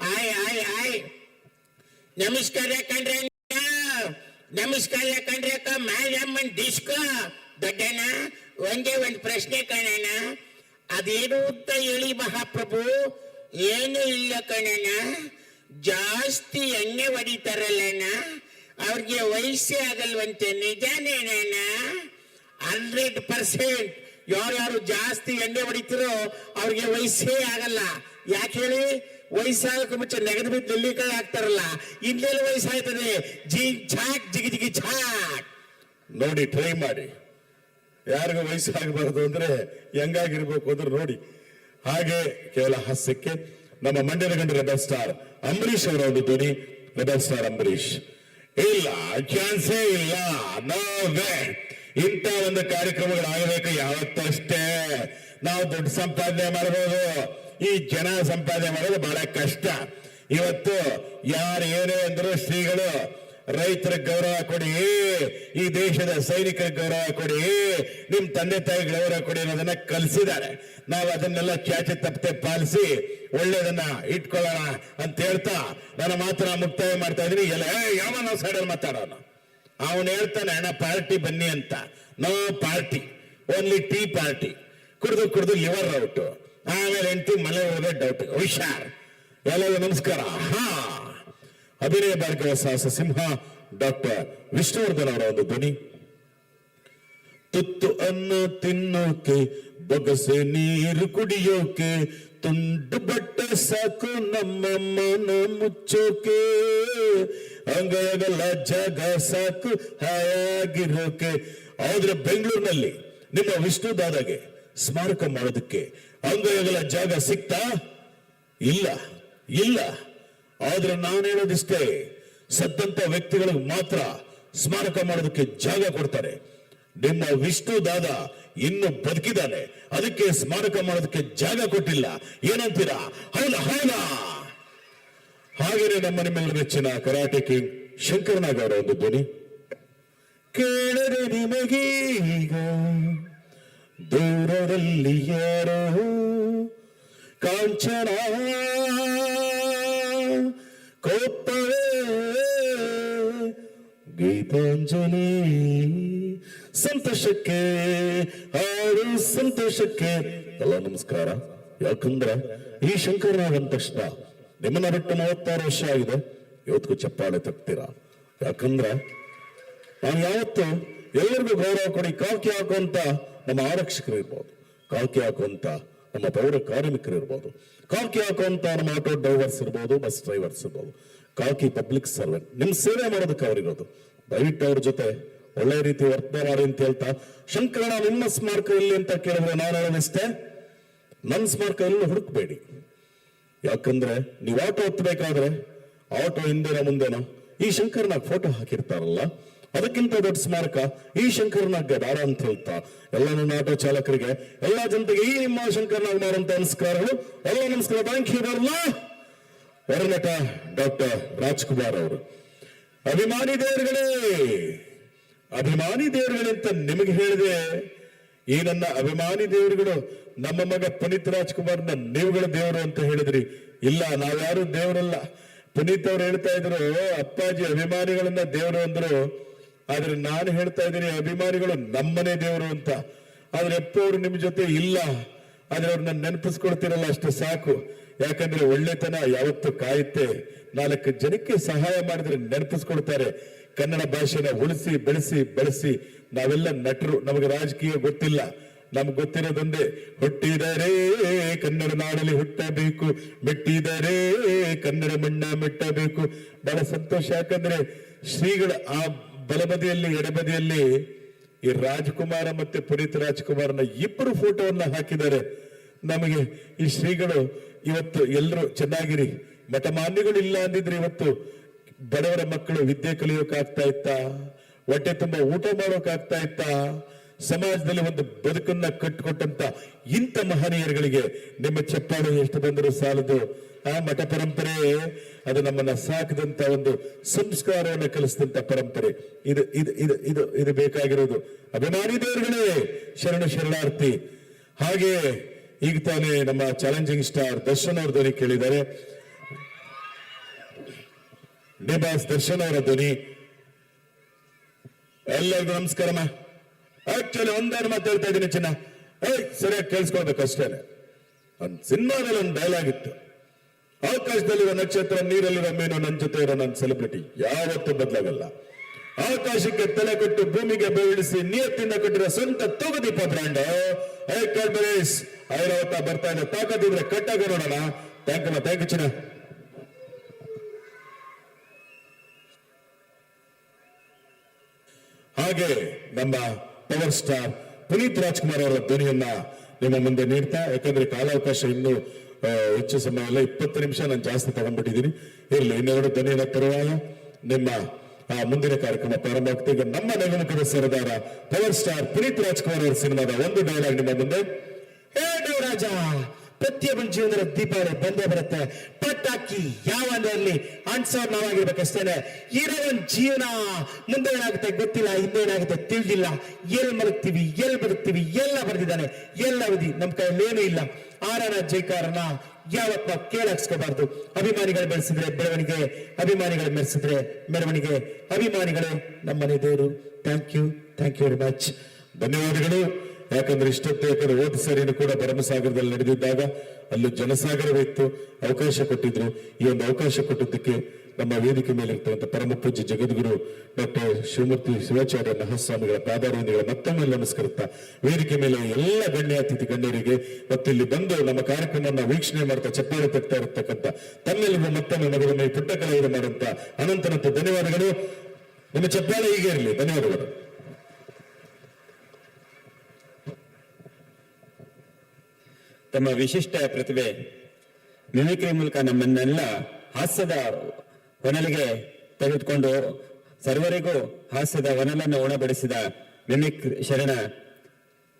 ಆಯ್ ಆಯ್ ಆಯ್. ನಮಸ್ಕಾರ ಕಂಡ್ರೆ. ನಮಸ್ಕಾರ ಕಂಡ್ರೆ ಅಕ್ಕ. ಮ್ಯಾಡಮ್ಮನ್ ಡಿಸ್ಕೋ. ದೊಡ್ಡಣ್ಣ, ಒಂದೇ ಒಂದು ಪ್ರಶ್ನೆ ಕಾಣೋಣ ಅದೇನು ಅಂತ ಹೇಳಿ ಮಹಾಪ್ರಭು? ಏನು ಇಲ್ಲ ಕಣನ ಜಾಸ್ತಿ ಎಣ್ಣೆ ಹೊಡಿತಾರಲ್ಲಣ್ಣ. ಅವ್ರಿಗೆ ವಯಸ್ಸೇ ಆಗಲ್ವಂತೆ. ನಿಜಾನೇನಣ್ಣ ಹಂಡ್ರೆಡ್ ಪರ್ಸೆಂಟ್ ಯಾರ್ಯಾರು ಜಾಸ್ತಿ ಎಣ್ಣೆ ಹೊಡಿತಿರೋ ಅವ್ರಿಗೆ ವಯಸ್ಸೇ ಆಗಲ್ಲ. ಯಾಕೆ ಹೇಳಿ? ವಯಸ್ಸಾಗಕ್ಕೆ ಮುಂಚೆ ನೆಗದು ಬಿದ್ದು ನೆಲ್ಲಿಕಾಯಿ ಆಗ್ತಾರಲ್ಲ. ಇನ್ನೆಲ್ಲ ವಯಸ್ಸಾಯ್ತದೆ? ಜಿ ಛಾಕ್ ಜಿಗಿ ಜಿಗಿ ಛಾಕ್ ನೋಡಿ ಟ್ರೈ ಮಾಡಿ. ಯಾರಿಗೂ ವಯಸ್ಸಾಗಬಾರದು ಅಂದ್ರೆ ಹೆಂಗಾಗಿರ್ಬೇಕು ಅಂದ್ರೆ ನೋಡಿ. ಹಾಗೆ ಕೇವಲ ಹಾಸ್ಯಕ್ಕೆ ನಮ್ಮ ಮಂಡ್ಯದ ಗಂಡ ರೆಬಲ್ ಸ್ಟಾರ್ ಅಂಬರೀಷ್ ಅವರ ಒಂದು ಧ್ವನಿ ರೆಬಲ್ ಸ್ಟಾರ್ ಅಂಬರೀಷ್. ಇಲ್ಲ ಚಾನ್ಸೇ ಇಲ್ಲ ನೋವೇ ಇಂಥ ಒಂದು ಕಾರ್ಯಕ್ರಮಗಳು ಆಗಬೇಕು ಯಾವತ್ತಷ್ಟೇ. ನಾವು ದುಡ್ಡು ಸಂಪಾದನೆ ಮಾಡಬಹುದು ಈ ಜನ ಸಂಪಾದನೆ ಮಾಡೋದು ಬಹಳ ಕಷ್ಟ. ಇವತ್ತು ಯಾರು ಏನೇ ಅಂದ್ರು ಶ್ರೀಗಳು ರೈತರ ಗೌರವ ಕೊಡಿ. ಈ ದೇಶದ ಸೈನಿಕರ ಗೌರವ ಕೊಡಿ. ನಿಮ್ ತಂದೆ ತಾಯಿ ಗೌರವ ಕೊಡಿ ಅನ್ನೋದನ್ನ ಕಲಿಸಿದ್ದಾರೆ. ನಾವು ಅದನ್ನೆಲ್ಲ ಚಾಚೆ ತಪ್ಪತೆ ಪಾಲಿಸಿ ಒಳ್ಳೇದನ್ನ ಇಟ್ಕೊಳ್ಳೋಣ ಅಂತ ಹೇಳ್ತಾ ನಾನು ಮಾತ್ರ ಮುಕ್ತಾಯ ಮಾಡ್ತಾ ಇದೀನಿ ಎಲ್ಲ ಯಾವ ಸೈಡಲ್ಲಿ ಮಾತಾಡೋಣ. ಅವನು ಹೇಳ್ತಾನೆ, ಅಣ್ಣ, ಪಾರ್ಟಿ ಬನ್ನಿ ಅಂತ. No party only tea party ಕುಡಿದು ಕುಡಿದು ಲಿವರ್ ಔಟ್ ಆಮೇಲೆ ಎಂಟು ಮನೆ ಹೋಗೋದೇ ಡೌಟ್ ಹುಷಾರ್. ಎಲ್ಲ ನಮಸ್ಕಾರ. ಹಾ. ಅಭಿನಯ ಭಾರ್ಗವ ಸಾಹಸ ಸಿಂಹ ಡಾಕ್ಟರ್ ವಿಷ್ಣುವರ್ಧನ್ ಅವರ ಒಂದು ಧ್ವನಿ. ತುತ್ತು ಅನ್ನ ತಿನ್ನೋಕೆ, ಬೊಗಸೆ ನೀರು ಕುಡಿಯೋಕೆ, ತುಂಡು ಬಟ್ಟೆ ಸಾಕು ನಮ್ಮ ಮನ ಮುಚ್ಚೋಕೆ. ಅಂಗಯಗಳ ಜಾಗ ಸಾಕು ಹಾಯಾಗಿರೋಕೆ. ಆದ್ರೆ ಬೆಂಗಳೂರಿನಲ್ಲಿ ನಿಮ್ಮ ವಿಷ್ಣು ದಾದಾಗೆ ಸ್ಮಾರಕ ಮಾಡೋದಕ್ಕೆ ಅಂಗೈಗಲ ಜಾಗ ಸಿಕ್ತಾ ಇಲ್ಲ ಇಲ್ಲ. ಆದ್ರೆ ನಾನು ಹೇಳೋದಿಷ್ಟೇ, ಸತ್ತಂತ ವ್ಯಕ್ತಿಗಳಿಗೆ ಮಾತ್ರ ಸ್ಮಾರಕ ಮಾಡೋದಕ್ಕೆ ಜಾಗ ಕೊಡ್ತಾರೆ. ನಿಮ್ಮ ವಿಷ್ಣು ದಾದ ಇನ್ನು ಬದುಕಿದ್ದಾನೆ, ಅದಕ್ಕೆ ಸ್ಮಾರಕ ಮಾಡೋದಕ್ಕೆ ಜಾಗ ಕೊಟ್ಟಿಲ್ಲ. ಏನಂತೀರಾ? ಹೌದಾ ಹೌದಾ? ಹಾಗೇನೆ ನಮ್ಮ ನಿಮ್ಮೆಲ್ಲರ ನೆಚ್ಚಿನ ಕರಾಟೆ ಕಿಂಗ್ ಶಂಕರನಾಗ್ ಅವರ ಒಂದು ಧ್ವನಿ. ಕೇಳರೆ ಈಗ, ದೂರದಲ್ಲಿ ಯಾರೋ? ಕಾಂಚನ ಕೋಪವೇ ಗೀತಾಂಜಲಿ, ಸಂತೋಷಕ್ಕೆ, ಹಾಡು ಸಂತೋಷಕ್ಕೆ. ಎಲ್ಲ ನಮಸ್ಕಾರ. ಯಾಕಂದ್ರೆ ಈ ಶಂಕರನಾಗ ಅಂದ ತಕ್ಷಣ ನಿಮ್ಮನ್ನ ಬಿಟ್ಟು ಮೂವತ್ತಾರು ವರ್ಷ ಆಗಿದೆ. ಇವತ್ತಿಗೂ ಚಪ್ಪಾಳೆ ತಗ್ತೀರಾ ಯಾಕಂದ್ರೆ ನಾನು ಯಾವತ್ತು ಎಲ್ಲರಿಗೂ ಗೌರವ ಕೊಡಿ ಕಾಕಿ ಹಾಕುವಂತ ನಮ್ಮ ಆರಕ್ಷಕರು ಇರ್ಬೋದು. ಕಾಕಿ ಹಾಕುವಂತ ನಮ್ಮ ಪೌರ ಕಾರ್ಮಿಕರು ಇರ್ಬೋದು ಕಾಕಿ ಹಾಕುವಂತ ನಮ್ಮ ಆಟೋ ಡ್ರೈವರ್ಸ್ ಇರ್ಬೋದು ಬಸ್ ಡ್ರೈವರ್ಸ್ ಇರ್ಬೋದು. ಕಾಕಿ ಪಬ್ಲಿಕ್ ಸರ್ವೆಂಟ್ ನಿಮ್ ಸೇವೆ ಮಾಡೋದಕ್ಕೆ ಅವರಿರೋದು. ದಯವಿಟ್ಟು ಅವ್ರ ಜೊತೆ ಒಳ್ಳೆ ರೀತಿ ವರ್ತನೆ ಮಾಡಿ ಅಂತ ಹೇಳ್ತಾ ಶಂಕರಣ ನಿಮ್ಮ ಸ್ಮಾರಕ ಇಲ್ಲಿ ಅಂತ ಕೇಳಿದ್ರೆ ನಾನು ಹೇಳೋದಿಷ್ಟೇ ನನ್ನ ಸ್ಮಾರಕ ಎಲ್ಲೂ ಹುಡುಕ್ಬೇಡಿ. ಯಾಕಂದ್ರೆ ನೀವು ಆಟೋ ಹತ್ತಬೇಕಾದ್ರೆ ಆಟೋ ಹಿಂದೆನೋ ಮುಂದೆನೋ, ಈ ಶಂಕರ್ನಾಗ ಫೋಟೋ ಹಾಕಿರ್ತಾರಲ್ಲ ಅದಕ್ಕಿಂತ ದೊಡ್ಡ ಸ್ಮಾರಕ ಈ ಶಂಕರ್ನಾಗ್ ದಾರ ಅಂತ ಹೇಳ್ತಾ. ಎಲ್ಲ ನನ್ನ ಆಟೋ ಚಾಲಕರಿಗೆ, ಎಲ್ಲ ಜನತೆಗೆ ಈ ನಿಮ್ಮ ಶಂಕರನಾಗ್ ಮಾಡುವಂತ ನಮಸ್ಕಾರಗಳು. ಎಲ್ಲ ನಮಸ್ಕಾರ. ಥ್ಯಾಂಕ್ ಯು ಹೊರನಟ ಡಾಕ್ಟರ್ ರಾಜ್ಕುಮಾರ್ ಅವರು. ಅಭಿಮಾನಿ ದೇವರುಗಳೇ ಅಭಿಮಾನಿ ದೇವರುಗಳೇ ಅಂತ ನಿಮಗೆ ಹೇಳಿದೆ. ಈ ನನ್ನ ಅಭಿಮಾನಿ ದೇವರುಗಳು, ನಮ್ಮ ಮಗ ಪುನೀತ್ ರಾಜ್ಕುಮಾರ್ನ ನೀವುಗಳ ದೇವರು ಅಂತ ಹೇಳಿದ್ರಿ. ಇಲ್ಲ, ನಾವ್ಯಾರು ದೇವರಲ್ಲ. ಪುನೀತ್ ಅವ್ರು ಹೇಳ್ತಾ ಇದ್ರು, ಅಪ್ಪಾಜಿ ಅಭಿಮಾನಿಗಳನ್ನ ದೇವರು ಅಂದ್ರು. ಆದ್ರೆ ನಾನು ಹೇಳ್ತಾ ಇದ್ದೀನಿ ಅಭಿಮಾನಿಗಳು ನಮ್ಮನೆ ದೇವರು ಅಂತ. ಆದ್ರೆ ಅಪ್ಪ ಅವರು ನಿಮ್ ಜೊತೆ ಇಲ್ಲ. ಆದ್ರೆ ಅವ್ರನ್ನ ನೆನಪಿಸ್ಕೊಳ್ತಿರಲ್ಲ ಅಷ್ಟು ಸಾಕು. ಯಾಕಂದ್ರೆ ಒಳ್ಳೆತನ ಯಾವತ್ತು ಕಾಯುತ್ತೆ. ನಾಲ್ಕು ಜನಕ್ಕೆ ಸಹಾಯ ಮಾಡಿದ್ರೆ ನೆನಪಿಸ್ಕೊಳ್ತಾರೆ. ಕನ್ನಡ ಭಾಷೆನ ಉಳಿಸಿ, ಬೆಳೆಸಿ ಬೆಳೆಸಿ. ನಾವೆಲ್ಲ ನಟರು. ನಮಗೆ ರಾಜಕೀಯ ಗೊತ್ತಿಲ್ಲ. ನಮ್ಗೆ ಗೊತ್ತಿರೋದೊಂದೇ, ಹುಟ್ಟಿದರೆ ಕನ್ನಡ ನಾಡಲ್ಲಿ ಹುಟ್ಟಬೇಕು. ಮೆಟ್ಟಿದರೆ ಕನ್ನಡ ಮಣ್ಣ ಮೆಟ್ಟಬೇಕು. ಬಹಳ ಸಂತೋಷ. ಯಾಕಂದ್ರೆ ಶ್ರೀಗಳ ಆ ಬಲಬದಿಯಲ್ಲಿ ಎಡಬದಿಯಲ್ಲಿ ಈ ರಾಜ್ಕುಮಾರ ಮತ್ತೆ ಪುನೀತ್ ರಾಜ್ಕುಮಾರ್ನ ಇಬ್ಬರು ಫೋಟೋವನ್ನ ಹಾಕಿದ್ದಾರೆ. ನಮಗೆ ಈ ಶ್ರೀಗಳು ಇವತ್ತು ಎಲ್ಲರೂ ಚೆನ್ನಾಗಿರಿ. ಮಠಮಾನ್ಯಗಳು ಇಲ್ಲ ಅಂದಿದ್ರೆ ಇವತ್ತು ಬಡವರ ಮಕ್ಕಳು ವಿದ್ಯೆ ಕಲಿಯೋಕಾಗ್ತಾ ಇತ್ತಾ, ಹೊಟ್ಟೆ ತುಂಬಾ ಊಟ ಮಾಡೋಕಾಗ್ತಾ ಇತ್ತಾ, ಸಮಾಜದಲ್ಲಿ ಒಂದು ಬದುಕನ್ನ ಕಟ್ಟಿಕೊಟ್ಟಂತ ಇಂಥ ಮಹನೀಯರುಗಳಿಗೆ ನಿಮ್ಮ ಚಪ್ಪಾಳೆ ಎಷ್ಟು ಬಂದರೂ ಸಾಲದು. ಆ ಮಠ ಪರಂಪರೆ, ಅದು ನಮ್ಮನ್ನ ಸಾಕಿದಂತ ಒಂದು ಸಂಸ್ಕಾರವನ್ನು ಕಲಿಸಿದಂತ ಪರಂಪರೆ. ಇದು ಇದು ಇದು ಇದು ಇದು ಬೇಕಾಗಿರೋದು ಅಭಿಮಾನಿ ದೇವರುಗಳೇ, ಶರಣ ಶರಣಾರ್ಥಿ. ಹಾಗೆ ಈಗ ತಾನೇ ನಮ್ಮ ಚಾಲೆಂಜಿಂಗ್ ಸ್ಟಾರ್ ದರ್ಶನ್ ಅವ್ರ ಧ್ವನಿ ಕೇಳಿದ್ದಾರೆ. ಡಿಬಾಸ್ ದರ್ಶನ್ ಅವರ ಧ್ವನಿ. ಎಲ್ಲರಿಗೂ ನಮಸ್ಕಾರ ಆಕ್ಚುಲಿ ಮಾತು ಹೇಳ್ತಾ ಇದ್ದೀನಿ ಚಿನ್ನ. ಏಯ್, ಸರಿಯಾಗಿ ಕೇಳಿಸ್ಕೊಳ್ಬೇಕು ಅಷ್ಟೇ ಒಂದು ಸಿನಿಮಾದಲ್ಲಿ ಒಂದು ಡೈಲಾಗ್ ಇತ್ತು. ಆಕಾಶದಲ್ಲಿರೋ ನಕ್ಷತ್ರ ನೀರಲ್ಲಿರೋ ಮೀನು ನನ್ನ ಜೊತೆ ಇರೋ ನನ್ನ ಸೆಲೆಬ್ರಿಟಿ ಯಾವತ್ತೂ ಬದಲಾಗಲ್ಲ. ಆಕಾಶಕ್ಕೆ ತಲೆ ಕೊಟ್ಟು ಭೂಮಿಗೆ ಬೆಳಿಸಿ ನಿಯತ್ತಿಂದ ಕಟ್ಟಿರೋ ಸ್ವಂತ Thoogudeepa brand I Cadbury's Airavata ಬರ್ತಾ ಇದೆ. ತಾಕತ್ತಿದ್ರೆ ಕಟ್ಟಾಗ ನೋಡೋಣ. ಥ್ಯಾಂಕ್ ಯು ಥ್ಯಾಂಕ್ ಯು ಚಿನ್ನ. ಹಾಗೆ ನಮ್ಮ ಪವರ್ ಸ್ಟಾರ್ ಪುನೀತ್ ರಾಜ್ಕುಮಾರ್ ಅವರ ಧ್ವನಿಯನ್ನ ನಿಮ್ಮ ಮುಂದೆ ನೀಡ್ತಾ, ಯಾಕಂದ್ರೆ ಕಾಲಾವಕಾಶ ಇನ್ನು ಹೆಚ್ಚು ಸಮಯ ಇಲ್ಲ ಇಪ್ಪತ್ತು ನಿಮಿಷ ನಾನು ಜಾಸ್ತಿ ತಗೊಂಡ್ಬಿಟ್ಟಿದ್ದೀನಿ. ಇರಲಿ, ಇನ್ನೆರಡು ಧ್ವನಿಯನ್ನ ತರುವಾಗ ನಿಮ್ಮ ಮುಂದಿನ ಕಾರ್ಯಕ್ರಮ ಪ್ರಾರಂಭ ನಮ್ಮ ನಗಮುಖದ ಸರದಾರ ಪವರ್ ಸ್ಟಾರ್ ಪುನೀತ್ ರಾಜ್ಕುಮಾರ್ ಅವರ ಸಿನಿಮಾದ ಒಂದು ಡೈಲಾಗ್ ನಿಮ್ಮ ಮುಂದೆ. ಹೇ ದೇವರಾಜ, ಪ್ರತಿಯೊಬ್ಬನ ಜೀವನದ ದೀಪಾವಳಿ ಬಂದೇ ಬರುತ್ತೆ. ಪಟಾಕಿ ಯಾವ ನೆರಲಿ ಆನ್ಸರ್ ನಾವಾಗಿರ್ಬೇಕಷ್ಟೇನೆ. ಇರೋ ಒಂದ್ ಜೀವನ ಮುಂದೆ ಏನಾಗುತ್ತೆ ಗೊತ್ತಿಲ್ಲ ಹಿಂದೆ ಏನಾಗುತ್ತೆ ತಿಳಿದಿಲ್ಲ. ಎಲ್ ಮಲಗ್ತೀವಿ, ಎಲ್ಲಿ ಬದುಕ್ತೀವಿ, ಎಲ್ಲ ಬರೆದಿದ್ದಾನೆ. ಎಲ್ಲ ಅವಧಿ ನಮ್ಮ ಕೈಯಲ್ಲಿ ಏನೂ ಇಲ್ಲ. ಆರನ ಜೈಕಾರನ ಯಾವತ್ತ ಕೇಳಾಕ್ಸ್ಕೋಬಾರ್ದು. ಅಭಿಮಾನಿಗಳು ಬೆಳೆಸಿದ್ರೆ ಬೆಳವಣಿಗೆ, ಅಭಿಮಾನಿಗಳು ಮೆರೆಸಿದ್ರೆ ಮೆರವಣಿಗೆ, ಅಭಿಮಾನಿಗಳೇ ನಮ್ಮನೆ ದೇವರು. Thank you thank you very much ಧನ್ಯವಾದಗಳು. ಯಾಕಂದ್ರೆ ಇಷ್ಟೊತ್ತು ಯಾಕಂದ್ರೆ ಹೋದ ಸರಿನೂ ಕೂಡ ಭರಮಸಾಗರದಲ್ಲಿ ನಡೆದಿದ್ದಾಗ ಅಲ್ಲಿ ಜನಸಾಗರವಿತ್ತು ಅವಕಾಶ ಕೊಟ್ಟಿದ್ರು. ಈ ಒಂದು ಅವಕಾಶ ಕೊಟ್ಟಿದ್ದಕ್ಕೆ ನಮ್ಮ ವೇದಿಕೆ ಮೇಲೆ ಇರ್ತಕ್ಕಂಥ ಪರಮ ಪೂಜ್ಯ ಜಗದ್ಗುರು ಡಾಕ್ಟರ್ ಶಿವಮೂರ್ತಿ ಶಿವಾಚಾರ್ಯ ಮಹಾಸ್ವಾಮಿಗಳ ಪಾದಾರವಿಂದಗಳ ಮತ್ತೊಮ್ಮೆ ನಮಸ್ಕರಿಸ್ತಾ ವೇದಿಕೆ ಮೇಲೆ ಎಲ್ಲ ಗಣ್ಯ ಅತಿಥಿ ಗಣ್ಯರಿಗೆ ಮತ್ತು ಇಲ್ಲಿ ಬಂದು ನಮ್ಮ ಕಾರ್ಯಕ್ರಮವನ್ನು ವೀಕ್ಷಣೆ ಮಾಡ್ತಾ ಚಪ್ಪಾಳೆ ತಗ್ತಾ ಇರತಕ್ಕಂಥ ತಮ್ಮೆಲ್ಲರಿಗೂ ಮತ್ತೊಮ್ಮೆ ಮಗದೊಮ್ಮೆ ಪುಟ್ಟ ಕಲಾವಿದ ಮಾಡುವಂತ ಅನಂತನಂತ ಧನ್ಯವಾದಗಳು. ನಿಮ್ಮ ಚಪ್ಪಾಳೆ ಹೀಗೆ ಇರಲಿ. ಧನ್ಯವಾದಗಳು. ತಮ್ಮ ವಿಶಿಷ್ಟ ಪ್ರತಿಭೆ, ಮಿಮಿಕ್ರಿ ಮೂಲಕ ನಮ್ಮನ್ನೆಲ್ಲ ಹಾಸ್ಯದ ಹೊನಲಿಗೆ ತೆಗೆದುಕೊಂಡು ಸರ್ವರಿಗೂ ಹಾಸ್ಯದ ಹೊನಲನ್ನು ಉಣಬಡಿಸಿದ ಮಿಮಿಕ್ ಶರಣ,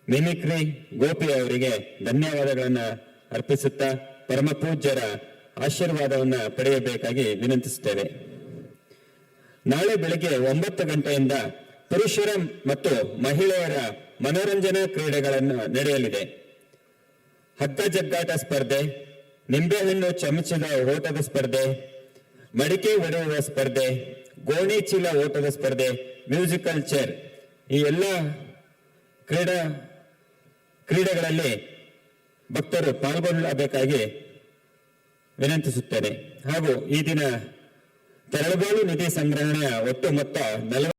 ಮಿಮಿಕ್ರಿ ಗೋಪಿ ಅವರಿಗೆ ಧನ್ಯವಾದಗಳನ್ನು ಅರ್ಪಿಸುತ್ತಾ ಪರಮ ಪೂಜ್ಯರ ಆಶೀರ್ವಾದವನ್ನ ಪಡೆಯಬೇಕಾಗಿ ವಿನಂತಿಸುತ್ತೇವೆ. ನಾಳೆ ಬೆಳಗ್ಗೆ ಒಂಬತ್ತು ಗಂಟೆಯಿಂದ ಪುರುಷರ ಮತ್ತು ಮಹಿಳೆಯರ ಮನೋರಂಜನಾ ಕ್ರೀಡೆಗಳನ್ನು ನಡೆಯಲಿದೆ. ಹಗ್ಗ ಜಗ್ಗಾಟ ಸ್ಪರ್ಧೆ, ನಿಂಬೆಹಣ್ಣು ಚಮಚದ ಓಟದ ಸ್ಪರ್ಧೆ ಮಡಿಕೆ ಒಡೆಯುವ ಸ್ಪರ್ಧೆ, ಗೋಣಿ ಚೀಲ ಓಟದ ಸ್ಪರ್ಧೆ, ಮ್ಯೂಸಿಕಲ್ ಚೇರ್ ಈ ಎಲ್ಲ ಕ್ರೀಡಾ ಕ್ರೀಡೆಗಳಲ್ಲಿ ಭಕ್ತರು ಪಾಲ್ಗೊಳ್ಳಬೇಕಾಗಿ ವಿನಂತಿಸುತ್ತೇನೆ. ಹಾಗೂ ಈ ದಿನ ತರಳಬಾಳು ನಿಧಿ ಸಂಗ್ರಹಣೆಯ ಒಟ್ಟು ಮೊತ್ತ ನಲವತ್ತು